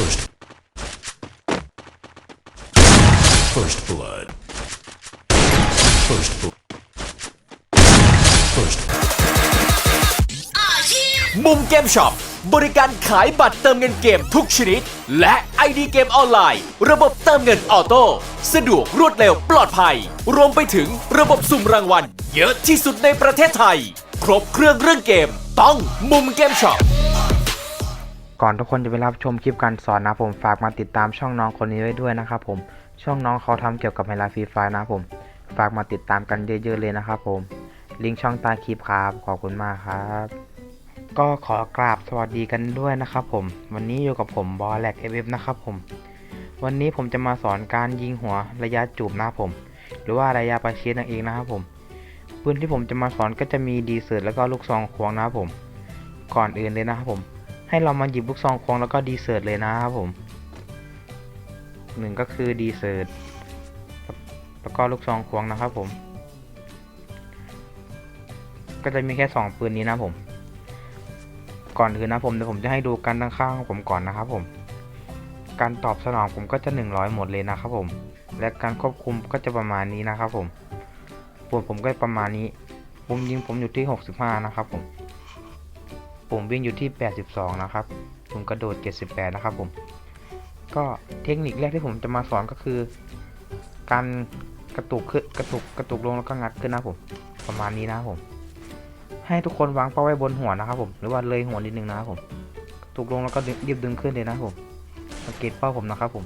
First. First blood. First blood. First มุมเกมช็อปบริการขายบัตรเติมเงินเกมทุกชนิด และ ID เกมออนไลน์ ระบบเติมเงินออโต้สะดวกรวดเร็วปลอดภัย รวมไปถึงระบบสุ่มรางวัล เยอะที่สุดในประเทศไทย ครบเครื่องเรื่องเกม ต้องมุมเกมช็อป ก่อนทุกคนจะไปรับชมคลิปการสอนนะผมฝากมาติดตามช่องน้องคนนี้ไว้ด้วยนะครับผมช่องน้องเขาทำเกี่ยวกับไฮไลท์ฟรีไฟนะผม ฝากมาติดตามกันเยอะๆเลยนะครับผมลิงก์ช่องใต้คลิปครับขอบคุณมากครับ ก็ขอกราบสวัสดีกันด้วยนะครับผม วันนี้อยู่กับผมบอแลกเอฟนะครับผม วันนี้ผมจะมาสอนการยิงหัวระยะจูบนะครับผม หรือว่าระยะประชิดนั่นเองนะครับผมปืนที่ผมจะมาสอนก็จะมีดีเซอร์แล้วก็ลูกซองควงนะครับผม ก่อนอื่นเลยนะครับผม ให้เรามาหยิบลูกซองควงแล้วก็ดีเซิร์ตเลยนะครับผมหนึ่งก็คือดีเซิร์ตแล้วก็ลูกซองควงนะครับผม ก็จะมีแค่สองปืนนี้นะผม ก่อนอื่นนะผมเดี๋ยวผมจะให้ดูการตั้างผมก่อนนะครับผม การตอบสนองผมก็จะ 100 หมดเลยนะครับผม และการควบคุมก็จะประมาณนี้นะครับผมปุ่มผมก็ประมาณนี้ปุ่มยิงผมอยู่ที่ 65 นะครับผม ผมวิ่งอยู่ที่ 82 นะครับ ผมกระโดด 78 นะครับผม ก็เทคนิคแรกที่ผมจะมาสอนก็คือ การกระตุกขึ้นกระตุกกระตุกลงแล้วก็งัดขึ้นนะผม ประมาณนี้นะผม ให้ทุกคนวางเป้าไว้บนหัวนะครับผม หรือว่าเลยหัวนิดนึงนะครับผม กระตุกลงแล้วก็ดึงรีบดึงขึ้นเลยนะผม สังเกตเป้าผมนะครับผม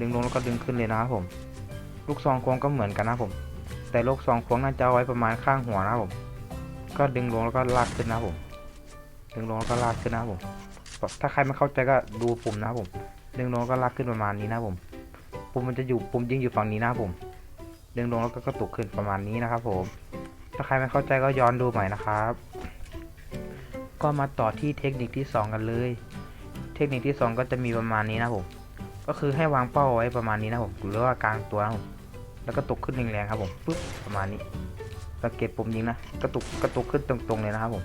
ดึงลงแล้วก็ดึงขึ้นเลยนะครับผม ลูกซองควงก็เหมือนกันนะผม แต่ลูกซองควงน่าจะเอาไว้ประมาณข้างหัวนะครับผม ก็ดึงลงแล้วก็ลากขึ้นนะครับผม ดึงลงแล้วก็ลากขึ้นนะครับผมถ้าใครไม่เข้าใจก็ดูปุ่มนะครับผมดึงลงแล้วก็ลากขึ้นประมาณนี้นะครับผมปุ่มมันจะอยู่ปุ่มยิงอยู่ฝั่งนี้นะครับผมดึงลงแล้วก็กระตุกขึ้นประมาณนี้นะครับ ผม ถ้าใครไม่เข้าใจก็ย้อนดูใหม่นะครับ ก็มาต่อที่เทคนิคที่ 2 กันเลย เทคนิคที่ 2 ก็จะมีประมาณนี้นะผม ก็คือให้วางเป้าไว้ประมาณนี้นะผมหรือว่ากลางตัวนะผมแล้วก็ตกขึ้นแรงๆครับผมปึ๊บประมาณนี้สังเกตปุ่มยิงนะกระตุกกระตุกขึ้นตรงๆเลยนะครับผม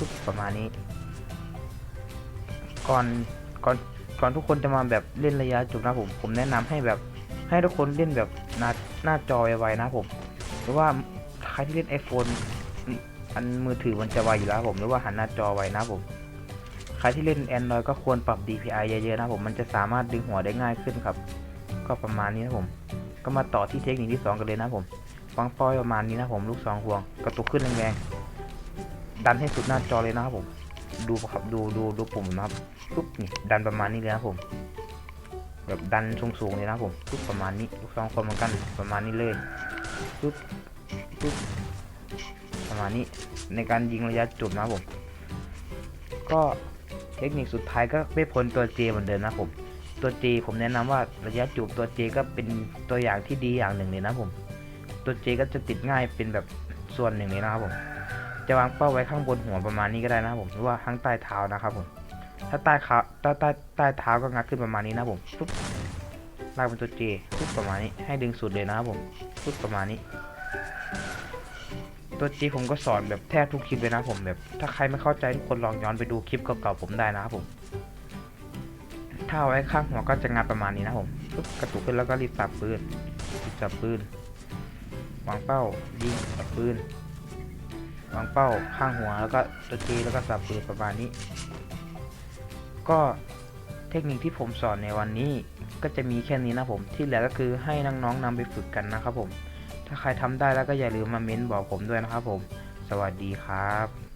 ปึ๊บประมาณนี้ ก่อนก่อนก่อนทุกคนจะมาแบบเล่นระยะจุดนะผม ผมแนะนำให้แบบให้ทุกคนเล่นแบบหน้าหน้าจอไวๆนะผม หรือว่าใครที่เล่น iPhone อันมือถือมันจะไวอยู่แล้วผม หรือว่าหันหน้าจอไวนะผม ใครที่เล่น Android ก็ควรปรับ DPI เยอะๆนะผม มันจะสามารถดึงหัวได้ง่ายขึ้นครับ ก็ประมาณนี้นะผม ก็มาต่อที่เทคนิคที่ 2 กันเลยนะผมวางปอยประมาณนี้นะผมลูกสองห่วง กระตุกขึ้นแรงๆ ดันให้สุดหน้าจอเลยนะครับผม ดูครับดูดูดูปุ่มนะครับปุ๊บนี่ดันประมาณนี้เลยนะผม แบบดันสูงๆเลยนะผมปุ๊บประมาณนี้ลูกสองคนเหมือนกันประมาณนี้เลยปุ๊บปุ๊บประมาณนี้ในการยิงระยะจุดนะผม ก็เทคนิคสุดท้ายก็ไม่พ้นตัว J เหมือนเดิมนะผม ตัว J ผมแนะนำว่าระยะจูบตัว J ก็เป็นตัวอย่างที่ดีอย่างหนึ่งเลยนะผม ตัว J ก็จะติดง่ายเป็นแบบส่วนหนึ่งเลยนะครับผม จะวางเป้าไว้ข้างบนหัวประมาณนี้ก็ได้นะครับผมหรือว่าข้างใต้เท้านะครับผมถ้าใต้ขาใต้ใต้ใต้เท้าก็งัดขึ้นประมาณนี้นะผมปุ๊บลากเป็นตัว J ปุ๊บประมาณนี้ให้ดึงสุดเลยนะครับผมปุ๊บประมาณนี้ ตัว J ผมก็สอนแบบแทบทุกคลิปเลยนะผมแบบ ถ้าใครไม่เข้าใจทุกคนลองย้อนไปดูคลิปเก่าๆผมได้นะครับผมถ้าเอาไว้ข้างหัวก็จะงัดประมาณนี้นะผมปุ๊บกระตุกขึ้นแล้วก็รีบสับปืนรีบสับปืนวางเป้ายิงสับปืน วางเป้าข้างหัวแล้วก็ตะกีแล้วก็สับปืนประมาณนี้ ก็เทคนิคที่ผมสอนในวันนี้ก็จะมีแค่นี้นะผม ที่เหลือก็คือให้น้องๆนำไปฝึกกันนะครับผม ถ้าใครทำได้แล้วก็อย่าลืมมาเม้นบอกผมด้วยนะครับผม สวัสดีครับ